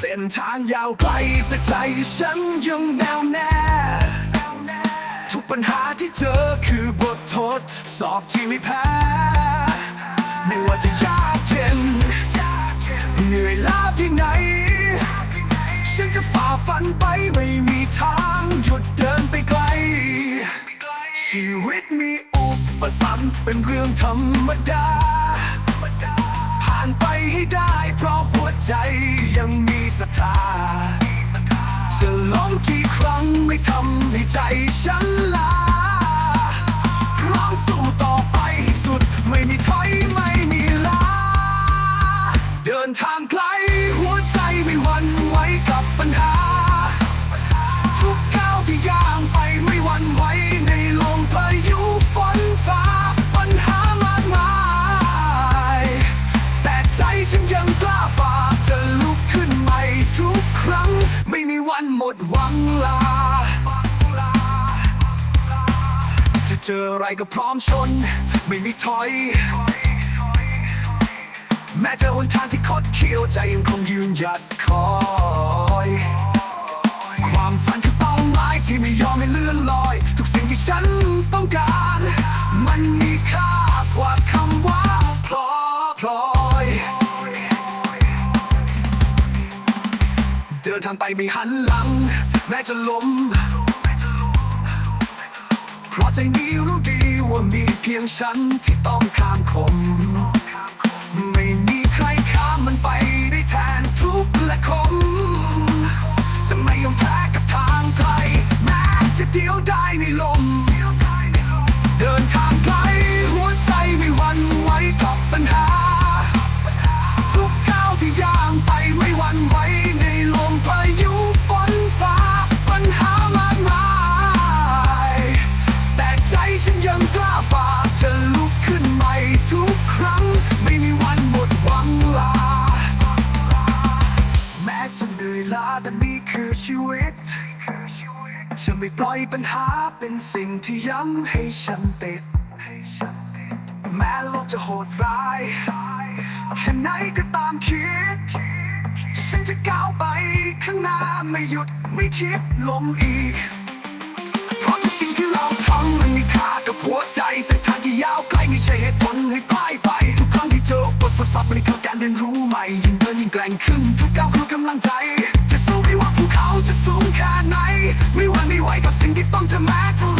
เป็นทางยาวไกลแต่ใจฉันยังแน่วแน่ ทุกปัญหาที่เจอคือบททดสอบที่ไม่แพ้ไม่ว่าจะยากเย็นเหนื่อยล้าเพียงไหน ฉันจะฝ่าฟันไปไม่มีทางหยุดเดินไปไกล ชีวิตมีอุปสรรคเป็นเรื่องธรรมดา ผ่านไปให้ได้ ไม่ทำให้ใจฉันลาพร้อมสู้ต่อไปสุด ไม่มีถอยไม่มีลา เดินทางไกล เจออะไรก็พร้อมชน ไม่มีถอย แม้เจอหนทางที่คดเคี้ยวใจยังคงยืนหยัดคอย ความฝันคือเป้าหมายที่ไม่ยอมให้เลื่อนลอย ทุกสิ่งที่ฉันต้องการ มันมีค่ากว่าคำว่าพลอพลอยเดินทางไปไม่หันหลัง แม้จะล้ม เพราะใจนี้รู้ดีว่ามีเพียงฉันที่ต้องข้ามคม ชีวิต จะไม่ปล่อยปัญหาเป็นสิ่งที่ย้ำให้ฉันติด แม้โลกจะโหดร้ายแค่ไหนก็ตามคิด ฉันจะก้าวไปข้างหน้าไม่หยุดไม่คิดล้มอีก เพราะทุกสิ่งที่เราทำมันมีค่ากับหัวใจเส้นทางที่ยาวไกลไม่ใช่เหตุผลให้พ่ายไป ทุกครั้งที่เจอบททดสอบมันคือการเรียนรู้ใหม่ยิ่งเดินยิ่งแกร่งขึ้นทุกก้าวคือกำลังใจ ไม่หวันไม่ไหวกับสิ่งที่ต้องจะมาเท่าไ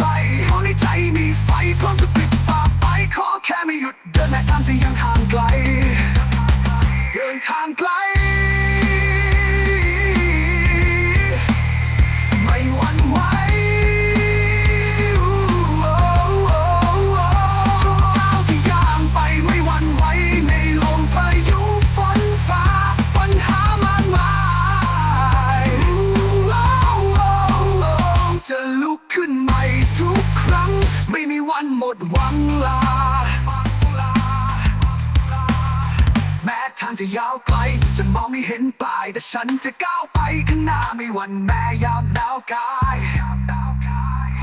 หร่เพรา ดหวังลา แม้ทางจะยาวไกลจะมองไม่เห็นปลาย แต่ฉันจะก้าวไปข้างหน้าไม่หวั่นแม้ยามหนาวกาย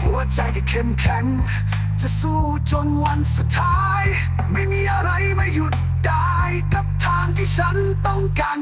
หัวใจที่เข้มแข็ง จะสู้จนวันสุดท้าย ไม่มีอะไรมาหยุดได้กับทางที่ฉันต้องการ